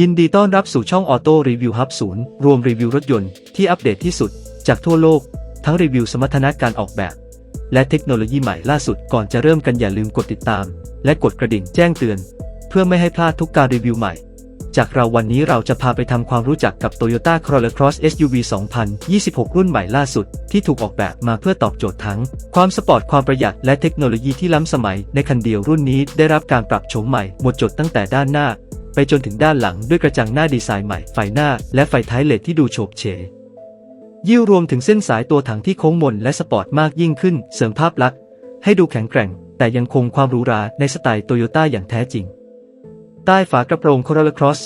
ยินดีต้อนรับสู่ช่องออโต้รีวิวฮับศูนย์รวมรีวิวรถยนต์ที่อัปเดตที่สุด จากทั่วโลก ทั้งรีวิวสมรรถนะการออกแบบ และเทคโนโลยีใหม่ล่าสุดก่อนจะเริ่มกันอย่าลืมกดติดตาม และกดกระดิ่งแจ้งเตือน เพื่อไม่ให้พลาดทุกการรีวิวใหม่ จากเราวันนี้เราจะพาไปทำความรู้จักกับ Toyota Corolla Cross SUV 2026 รุ่นใหม่ล่าสุด ที่ถูกออกแบบมาเพื่อตอบโจทย์ทั้ง ความสปอร์ตความประหยัดและเทคโนโลยีที่ล้ำสมัยในคันเดียวรุ่นนี้ได้รับการปรับโฉมใหม่หมดจดตั้งแต่ด้านหน้า ไปจนถึงด้านหลังด้วยกระจังหน้าดีไซน์ใหม่ ไฟหน้าและไฟท้ายเลดที่ดูโฉบเฉยยิ่วรวมถึงเส้นสายตัวถังที่โค้งมนและสปอร์ตมากยิ่งขึ้น เสริมภาพลักษณ์ให้ดูแข็งแกร่ง แต่ยังคงความหรูหราในสไตล์โตโยต้าอย่างแท้จริง ใต้ฝากระโปรง Corolla Cross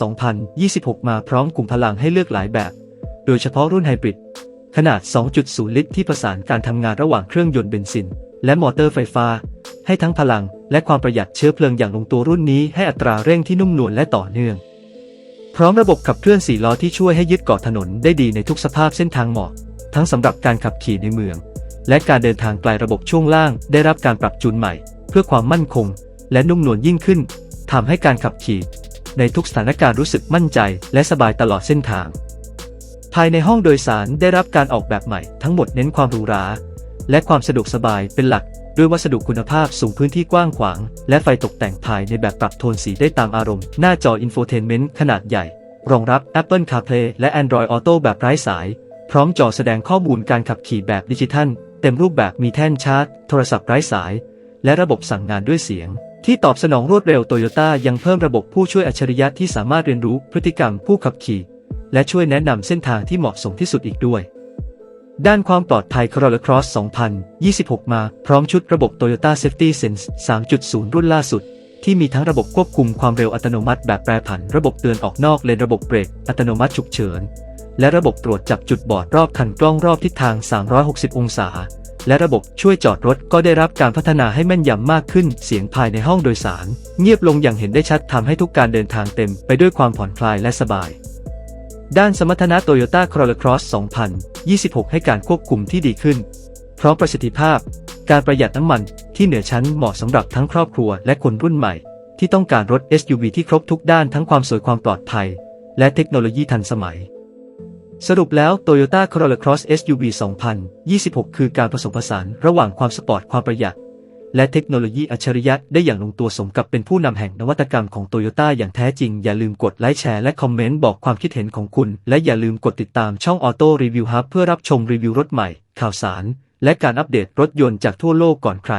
2026 มาพร้อมกลุ่มพลังให้เลือกหลายแบบ โดยเฉพาะรุ่นไฮบริดขนาด 2.0 ลิตรที่ประสานการทำงานระหว่างเครื่องยนต์เบนซิน และมอเตอร์ไฟฟ้า ให้ทั้งพลัง และความประหยัดเชื้อเพลิงอย่างลงตัวรุ่นนี้ให้อัตราเร่งที่นุ่มนวลและต่อเนื่อง พร้อมระบบขับเคลื่อน4ล้อที่ช่วยให้ยึดเกาะถนนได้ดีในทุกสภาพเส้นทางเหมาะ ทั้งสำหรับการขับขี่ในเมือง และการเดินทางไกลระบบช่วงล่าง ได้รับการปรับจูนใหม่ เพื่อความมั่นคง และนุ่มนวลยิ่งขึ้นทำให้การขับขี่ ในทุกสถานการณ์รู้สึกมั่นใจ และสบายตลอดเส้นทาง ภายในห้องโดยสารได้รับการออกแบบใหม่ทั้งหมดเน้นความหรูหราและความสะดวกสบายเป็นหลัก ด้วยวัสดุคุณภาพสูงพื้นที่กว้างขวาง และไฟตกแต่งภายในแบบปรับโทนสีได้ตามอารมณ์ หน้าจออินโฟเทนเมนต์ขนาดใหญ่ รองรับ Apple CarPlay และ Android Auto แบบไร้สาย พร้อมจอแสดงข้อมูลการขับขี่แบบดิจิทัล เต็มรูปแบบมีแท่นชาร์จ โทรศัพท์ไร้สาย และระบบสั่งงานด้วยเสียง ที่ตอบสนองรวดเร็วโตโยต้ายังเพิ่มระบบผู้ช่วยอัจฉริยะที่สามารถเรียนรู้พฤติกรรมผู้ขับขี่ และช่วยแนะนำเส้นทางที่เหมาะสมที่สุดอีกด้วย ด้านความปลอดภัย Corolla Cross 2026 มาพร้อมชุดระบบ Toyota Safety Sense 3.0 รุ่นล่าสุด ที่มีทั้งระบบควบคุมความเร็วอัตโนมัติแบบแปรผัน ระบบเตือนออกนอกเลนระบบเบรกอัตโนมัติฉุกเฉิน และระบบตรวจจับจุดบอดรอบคันกล้องรอบทิศทาง 360 องศา และระบบช่วยจอดรถก็ได้รับการพัฒนาให้แม่นยำมากขึ้น เสียงภายในห้องโดยสาร เงียบลงอย่างเห็นได้ชัดทำให้ทุกการเดินทางเต็มไปด้วยความผ่อนคลายและสบาย ด้านสมรรถนะ Toyota Corolla Cross 2026 ให้การควบคุมที่ดีขึ้น พร้อมประสิทธิภาพ การประหยัดน้ำมันที่เหนือชั้นเหมาะสำหรับทั้งครอบครัวและคนรุ่นใหม่ ที่ต้องการรถ SUV ที่ครบทุกด้านทั้งความสวยความปลอดภัย และเทคโนโลยีทันสมัย สรุปแล้ว Toyota Corolla Cross SUV 2026 คือการผสมผสานระหว่างความสปอร์ตความประหยัด และเทคโนโลยีอัจฉริยะได้อย่างลงตัวสมกับเป็นผู้นำแห่งนวัตกรรมของโตโยต้าอย่างแท้จริง อย่าลืมกดไลค์แชร์และคอมเมนต์บอกความคิดเห็นของคุณ และอย่าลืมกดติดตามช่องออโต้รีวิวฮับเพื่อรับชมรีวิวรถใหม่ ข่าวสาร และการอัปเดตรถยนต์จากทั่วโลกก่อนใคร